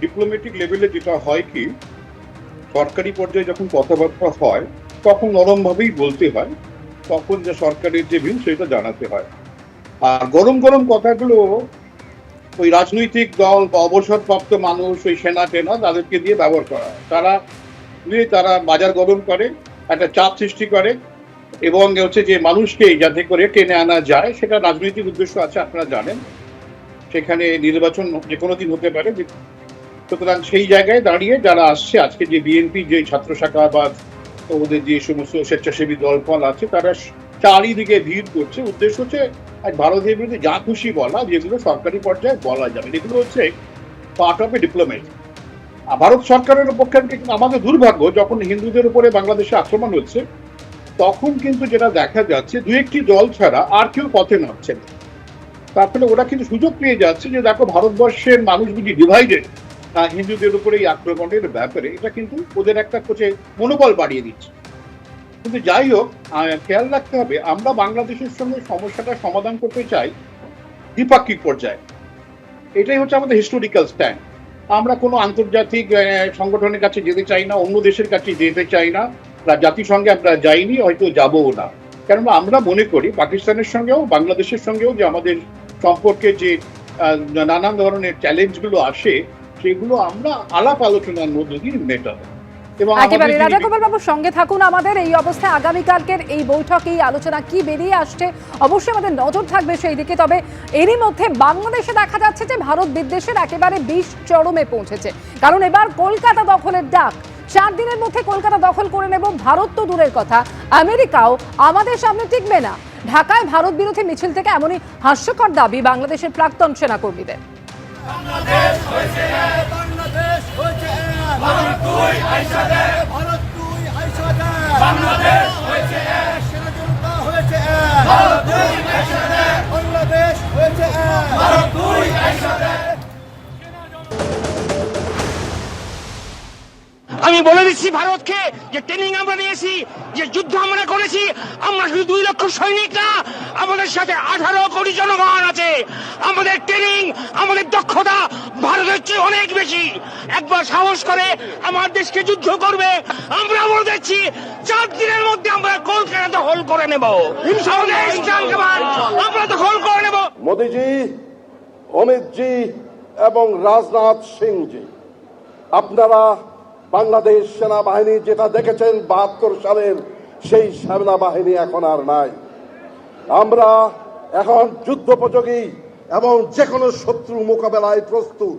Diplomatic লেভেলে যেটা হয় কি, সরকারি পর্যায়ে যখন কথাবার্তা হয়, তখন নরমভাবেই বলতে হয়, তখন যে সরকারের যে ভিন সেটা জানাতে হয়। আর গরম গরম কথাগুলো, ওই রাজনৈতিক দল বা অবসরপ্রাপ্ত মানুষ, ওই সেনা টেনা, তাদেরকে দিয়ে ব্যবহার করা তারা নিয়ে তারা বাজার গরম করে, একটা চাপ সৃষ্টি করে, এবং হচ্ছে যে মানুষকে যাতে করে টেনে আনা যায়, সেটা রাজনৈতিক উদ্দেশ্য আছে, আপনারা জানেন। সেখানে নির্বাচন যে কোনো দিন হতে পারে সুতরাং সেই জায়গায় দাঁড়িয়ে যারা আসছে, আজকে যে বিএনপি, যে ছাত্র শাখা বা ওদের যে সমস্ত স্বেচ্ছাসেবী দলফল আছে, তারা চারিদিকে ভিড় করছে। উদ্দেশ্য হচ্ছে আজ ভারতের বিরুদ্ধে যা খুশি বলা, যেগুলো সরকারি পর্যায়ে বলা যাবে এগুলো হচ্ছে part of a diplomacy Bharat সরকারের পক্ষে আমাদের দুর্ভাগ্য, যখন হিন্দুদের উপরে বাংলাদেশে আক্রমণ হচ্ছে, তখন কিন্তু যেটা দেখা যাচ্ছে, দু একটি দল ছাড়া আর কেউ পথে নামছে না। তার ফলে ওরা কিন্তু সুযোগ পেয়ে যাচ্ছে যে, দেখো, ভারতবর্ষের মানুষ বুঝি ডিভাইডেড হিন্দুদের উপরে এই আক্রমণের ব্যাপারে, এটা কিন্তু ওদের একটা কোচে মনোবল বাড়িয়ে দিচ্ছে। কিন্তু যাই হোক খেয়াল রাখতে হবে, আমরা বাংলাদেশের সঙ্গে সমস্যাটা সমাধান করতে চাই দ্বিপাক্ষিক পর্যায়ে। এটাই হচ্ছে আমাদের হিস্টোরিক্যাল স্ট্যান্ড আমরা কোনো আন্তর্জাতিক সংগঠনের কাছে যেতে চাই না, অন্য দেশের কাছে যেতে চাই না জাতিসংঘে আমরা যাইনি, হয়তো যাবও না। কেননা আমরা মনে করি পাকিস্তানের সঙ্গেও, বাংলাদেশের সঙ্গেও যে আমাদের সম্পর্কে যে নানান ধরনের চ্যালেঞ্জগুলো আসে সেগুলো আমরা আলাপ আলোচনার মধ্য দিয়ে মেটাবো। একেবারে রাজা গোপাল বাবু সঙ্গে থাকুন আমাদের এই অবস্থায়। আগামীকালকের এই বৈঠক এই আলোচনা কি বেরিয়ে আসছে অবশ্যই আমাদের নজর থাকবে সেই দিকে। তবে এরই মধ্যে বাংলাদেশে দেখা যাচ্ছে যে ভারত বিদ্বেষের একেবারে বিষ চরমে পৌঁছেছে। কারণ এবার কলকাতা দখলের ডাক। চার দিনের মধ্যে কলকাতা দখল করে নেব ভারত তো দূরের কথা। আমেরিকাও আমাদের সামনে টিকবে না। ঢাকায় ভারত বিরোধী মিছিল থেকে এমনই হাস্যকর দাবি বাংলাদেশের প্রাক্তন সেনাকর্মীদের। বাংলাদেশ হয়েছে ভারত আইসা দে ভারত দুই আইসা দে বাংলাদেশ আমি বলে দিচ্ছি ভারতকে যে ট্রেনিং আমরা নিয়েছি, যে যুদ্ধ আমরা করেছি, আমরা শুধু দুই লক্ষ সৈনিক না, আমাদের সাথে আঠারো কোটি জনগণ আছে। আমাদের ট্রেনিং আমাদের দক্ষতা ভারতের চেয়ে অনেক বেশি। একবার সাহস করে আমার দেশকে যুদ্ধ করবে, আমরা বলে দিচ্ছি, চার দিনের মধ্যে আমরা কলকাতা দখল করে নেব। আমরা দখল করে নেব। মোদিজি, অমিতজি এবং রাজনাথ সিংজি, আপনারা বাংলাদেশ সেনাবাহিনী যেটা দেখেছেন বাহাত্তর সালের সেই সেনাবাহিনী এখন আর নাই। আমরা এখন যুদ্ধোপযোগী এবং যে কোনো শত্রু মোকাবেলায় প্রস্তুত।